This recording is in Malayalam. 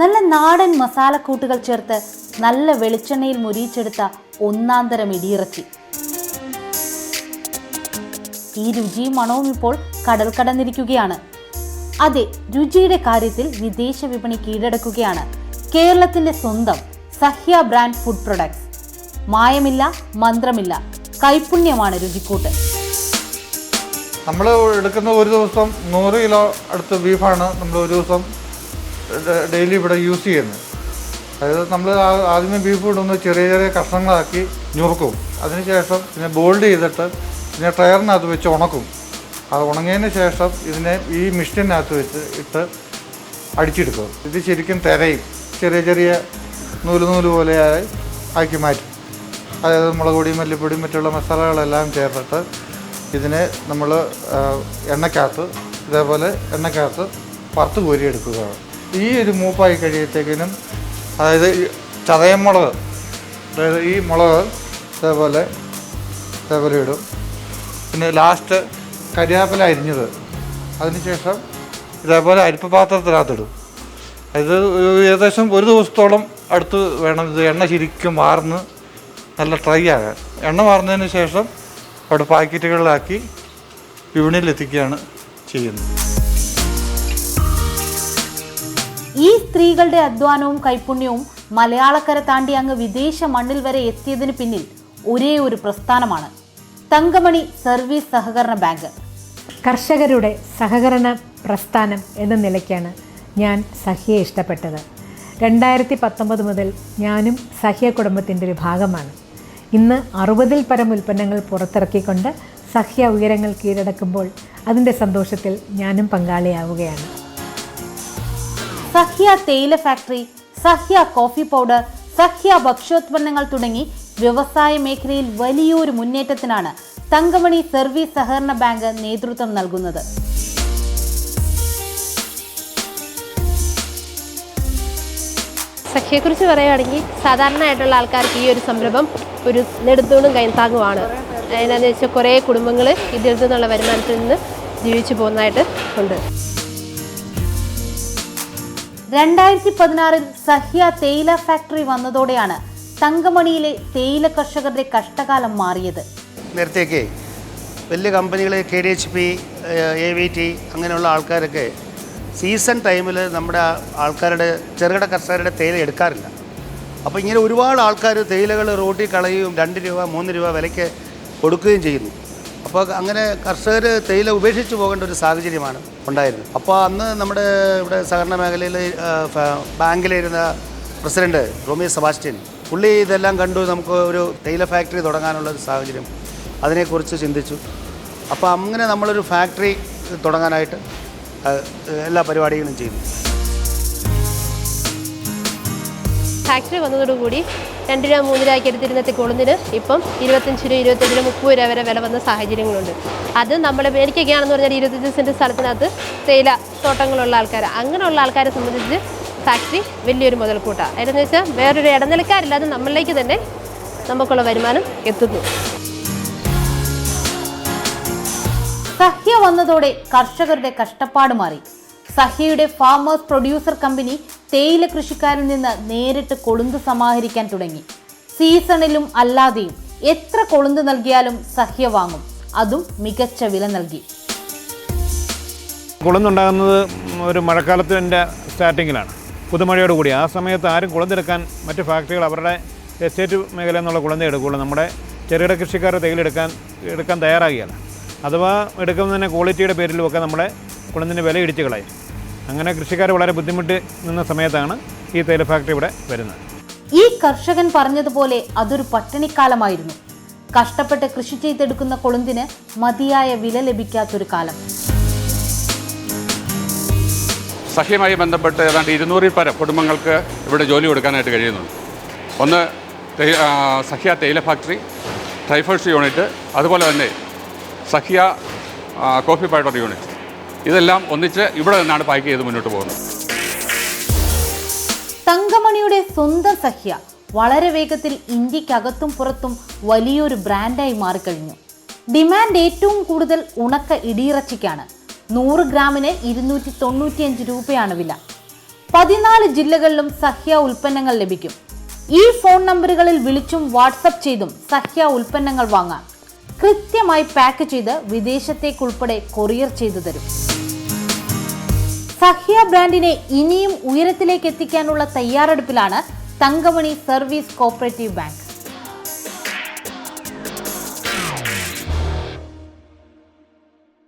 നല്ല നാടൻ മസാലക്കൂട്ടുകൾ ചേർത്ത് നല്ല വെളിച്ചെണ്ണയിൽ മുരിയിച്ചെടുത്ത തരം ഇടിയിറച്ചി. ഈ രുചിയും മണവും ഇപ്പോൾ കടൽ കടന്നിരിക്കുകയാണ്. അതെ രുചിയുടെ കാര്യത്തിൽ വിദേശ വിപണി കീഴടക്കുകയാണ്. കേരളത്തിന്റെ സ്വന്തം സഹ്യ ബ്രാൻഡ് ഫുഡ് പ്രൊഡക്ട്സ്. മായമില്ല മന്ത്രമില്ല കൈപുണ്യമാണ് രുചിക്കൂട്ട്. നമ്മൾ എടുക്കുന്ന ഒരു ദിവസം നൂറ് കിലോ അടുത്ത് ബീഫാണ് നമ്മൾ ഒരു ദിവസം ഡെയിലി ഇവിടെ യൂസ് ചെയ്യുന്നത് അതായത് നമ്മൾ ആദ്യമേ ബീഫ് ഇടുന്ന ചെറിയ ചെറിയ കഷ്ണങ്ങളാക്കി ഞുറുക്കും. അതിനുശേഷം പിന്നെ ബോൾഡ് ചെയ്തിട്ട് പിന്നെ ടയറിനകത്ത് വെച്ച് ഉണക്കും. അത് ഉണങ്ങിയതിന് ശേഷം ഇതിനെ ഈ മിഷീനകത്ത് വെച്ച് ഇട്ട് അടിച്ചെടുക്കും. ഇത് ശരിക്കും തിരയും. ചെറിയ ചെറിയ നൂൽ നൂൽ പോലെയായി ആക്കി മാറ്റും. അതായത് മുളക് പൊടി മല്ലിപ്പൊടി മറ്റുള്ള മസാലകളെല്ലാം ചേർത്തിട്ട് ഇതിനെ നമ്മൾ എണ്ണക്കകത്ത് ഇതേപോലെ എണ്ണക്കകത്ത് വറുത്ത് കോരിയെടുക്കുകയാണ്. ഈ ഒരു മൂപ്പായി കഴിയത്തേക്കിനും അതായത് ചതയമുളക് അതായത് ഈ മുളക് ഇതേപോലെ ഇതേപോലെ ഇടും. പിന്നെ ലാസ്റ്റ് കരിയാപ്പില അരിഞ്ഞത് അതിനുശേഷം ഇതേപോലെ അരിപ്പ് പാത്രത്തിനകത്തിടും. ഇത് ഏകദേശം ഒരു ദിവസത്തോളം അടുത്ത് വേണം ഇത് എണ്ണ ശരിക്കും വാർന്ന് നല്ല ട്രൈ ആകാൻ. എണ്ണ വാർന്നതിന് ശേഷം അവിടെ പാക്കറ്റുകളിലാക്കി വിപണിയിൽ എത്തിക്കുകയാണ് ചെയ്യുന്നത്. ഈ സ്ത്രീകളുടെ അധ്വാനവും കൈപുണ്യവും മലയാളക്കര താണ്ടി അങ്ങ് വിദേശ മണ്ണിൽ വരെ എത്തിയതിന് പിന്നിൽ ഒരേ ഒരു പ്രസ്ഥാനമാണ് തങ്കമണി സർവീസ് സഹകരണ ബാങ്ക്. കർഷകരുടെ സഹകരണ പ്രസ്ഥാനം എന്ന നിലയ്ക്കാണ് ഞാൻ സഹ്യയെ ഇഷ്ടപ്പെട്ടത്. രണ്ടായിരത്തി പത്തൊമ്പത് മുതൽ ഞാനും സഹ്യ കുടുംബത്തിന്റെ ഒരു ഭാഗമാണ്. ഇന്ന് അറുപതിൽ പരം ഉൽപ്പന്നങ്ങൾ പുറത്തിറക്കിക്കൊണ്ട് സഹ്യ ഉയരങ്ങൾ കീഴടക്കുമ്പോൾ അതിന്റെ സന്തോഷത്തിൽ ഞാനും പങ്കാളിയാവുകയാണ്. സഹ്യ തേയില factory Sahya coffee powder Sahya ഭക്ഷ്യോത്പന്നങ്ങൾ തുടങ്ങി വ്യവസായ മേഖലയിൽ വലിയൊരു മുന്നേറ്റത്തിനാണ് തങ്കമണി സർവീസ് സഹകരണ ബാങ്ക് നേതൃത്വം നൽകുന്നത്. സഖ്യയെക്കുറിച്ച് പറയുകയാണെങ്കിൽ സാധാരണയായിട്ടുള്ള ആൾക്കാർക്ക് ഈ ഒരു സംരംഭം ഒരു നെടുത്തൂണും കൈത്താങ്ങുമാണ് എന്താണെന്ന് വെച്ചാൽ കുറേ കുടുംബങ്ങൾ ഇതിൽ നിന്നുള്ള വരുമാനത്തിൽ നിന്ന് ജീവിച്ചു പോകുന്നതായിട്ട് ഉണ്ട്. രണ്ടായിരത്തി പതിനാറിൽ സഹ്യ തേയില ഫാക്ടറി വന്നതോടെയാണ് തങ്കമണിയിലെ തേയില കർഷകരുടെ കഷ്ടകാലം മാറിയത്. നേരത്തെയൊക്കെ വലിയ കമ്പനികൾ K D H P A V T അങ്ങനെയുള്ള ആൾക്കാരൊക്കെ സീസൺ ടൈമിൽ നമ്മുടെ ആൾക്കാരുടെ ചെറുകിട കർഷകരുടെ തേയില എടുക്കാറില്ല. അപ്പോൾ ഇങ്ങനെ ഒരുപാട് ആൾക്കാർ തേയിലകൾ റോട്ടിൽ കളയുകയും രണ്ട് രൂപ മൂന്ന് രൂപ വിലയ്ക്ക് കൊടുക്കുകയും ചെയ്യുന്നു. അപ്പോൾ അങ്ങനെ കർഷകർ തേയില ഉപേക്ഷിച്ച് പോകേണ്ട ഒരു സാഹചര്യമാണ് ഉണ്ടായിരുന്നത് അപ്പോൾ അന്ന് നമ്മുടെ ഇവിടെ സഹകരണ മേഖലയിൽ ബാങ്കിലിരുന്ന പ്രസിഡന്റ് റോമി സെബാസ്റ്റ്യൻ പുള്ളി ഇതെല്ലാം കണ്ടു. നമുക്ക് ഒരു തേയില ഫാക്ടറി തുടങ്ങാനുള്ള ഒരു സാഹചര്യം അതിനെക്കുറിച്ച് ചിന്തിച്ചു. അപ്പോൾ അങ്ങനെ നമ്മളൊരു ഫാക്ടറി തുടങ്ങാനായിട്ട് എല്ലാ പരിപാടികളും ചെയ്തു. ഫാക്ടറി വന്നതോടുകൂടി രണ്ട് രൂപ മൂന്ന് രൂപയ്ക്ക് എടുത്തിരുന്ന കൊളുന്നിന് ഇപ്പം ഇരുപത്തഞ്ച് രൂപ ഇരുപത്തഞ്ച് രൂപ മുപ്പത് രൂപ വരെ വില വന്ന സാഹചര്യങ്ങളുണ്ട്. അത് നമ്മൾ എനിക്കൊക്കെയാണെന്ന് പറഞ്ഞാൽ ഇരുപത്തഞ്ച് സെന്റ് സ്ഥലത്തിനകത്ത് തേയില തോട്ടങ്ങളുള്ള ആൾക്കാർ അങ്ങനെയുള്ള ആൾക്കാരെ സംബന്ധിച്ച് ഫാക്ടറി വലിയൊരു മുതൽക്കൂട്ടാണ് അതെന്ന് വെച്ചാൽ വേറൊരു ഇടനിലക്കാരില്ലാതെ നമ്മളിലേക്ക് തന്നെ നമുക്കുള്ള വരുമാനം എത്തുന്നു. സഹ്യ വന്നതോടെ കർഷകരുടെ കഷ്ടപ്പാട് മാറി. സഹ്യയുടെ ഫാമേഴ്സ് പ്രൊഡ്യൂസർ കമ്പനി തേയില കൃഷിക്കാരിൽ നിന്ന് നേരിട്ട് കൊളുന്ത് സമാഹരിക്കാൻ തുടങ്ങി. സീസണിലും അല്ലാതെയും എത്ര കൊളുന്ത് നൽകിയാലും സഹ്യ വാങ്ങും. അതും മികച്ച വില നൽകി. കൊളുന്നുണ്ടാകുന്നത് ഒരു മഴക്കാലത്തിന്റെ സ്റ്റാർട്ടിങ്ങിലാണ്. പുതുമഴയോട് കൂടി ആ സമയത്ത് ആരും കുളന്തെടുക്കാൻ മറ്റ് ഫാക്ടറികൾ അവരുടെ എസ്റ്റേറ്റ് മേഖല എന്നുള്ള കുളന്തേ എടുക്കുകയുള്ളൂ. നമ്മുടെ ചെറുകിട കൃഷിക്കാർ തേയിലെടുക്കാൻ എടുക്കാൻ തയ്യാറാകുകയാണ്. അഥവാ എടുക്കുന്നതിന് ക്വാളിറ്റിയുടെ പേരിലുമൊക്കെ നമ്മുടെ കുളന്തിന്റെ വില ഇടിച്ച് കളയും. അങ്ങനെ കൃഷിക്കാർ വളരെ ബുദ്ധിമുട്ട് നിന്ന സമയത്താണ് ഈ തേയില ഫാക്ടറി ഇവിടെ വരുന്നത്. ഈ കർഷകൻ പറഞ്ഞതുപോലെ അതൊരു പട്ടിണിക്കാലമായിരുന്നു. കഷ്ടപ്പെട്ട് കൃഷി ചെയ്തെടുക്കുന്ന കൊളുന്തിന് മതിയായ വില ലഭിക്കാത്തൊരു കാലം. സഹ്യമായി ബന്ധപ്പെട്ട് ഏതാണ്ട് ഇരുന്നൂറിൽ പരം കുടുംബങ്ങൾക്ക് ഇവിടെ ജോലി കൊടുക്കാനായിട്ട് കഴിയുന്നുണ്ട്. ഒന്ന് സഹ്യ സഖ്യ തേയില ഫാക്ടറി ട്രൈഫേഴ്സ് യൂണിറ്റ് അതുപോലെ തന്നെ സഹ്യ കോഫി പൗഡർ യൂണിറ്റ് ഇതെല്ലാം ഒന്നിച്ച് ഇവിടെ നിന്നാണ് പാക്ക് ചെയ്ത് മുന്നോട്ട് പോകുന്നത്. തങ്കമണിയുടെ സ്വന്തം സഹ്യ വളരെ വേഗത്തിൽ ഇന്ത്യക്കകത്തും പുറത്തും വലിയൊരു ബ്രാൻഡായി മാറിക്കഴിഞ്ഞു. ഡിമാൻഡ് ഏറ്റവും കൂടുതൽ ഉണക്ക ഇടിയിറച്ചിക്കാണ്. നൂറ് ഗ്രാമിന് ഇരുന്നൂറ്റി തൊണ്ണൂറ്റിയഞ്ച് രൂപയാണ് വില. പതിനാല് ജില്ലകളിലും സഹ്യ ഉൽപ്പന്നങ്ങൾ ലഭിക്കും. ഈ ഫോൺ നമ്പറുകളിൽ വിളിച്ചും വാട്സപ്പ് ചെയ്തും സഹ്യ ഉൽപ്പന്നങ്ങൾ വാങ്ങാം. കൃത്യമായി പാക്ക് ചെയ്ത് വിദേശത്തേക്കുൾപ്പെടെ കൊറിയർ ചെയ്തു തരും. സഹ്യ ബ്രാൻഡിനെ ഇനിയും ഉയരത്തിലേക്ക് എത്തിക്കാനുള്ള തയ്യാറെടുപ്പിലാണ് തങ്കമണി സർവീസ് കോപ്പറേറ്റീവ് ബാങ്ക്.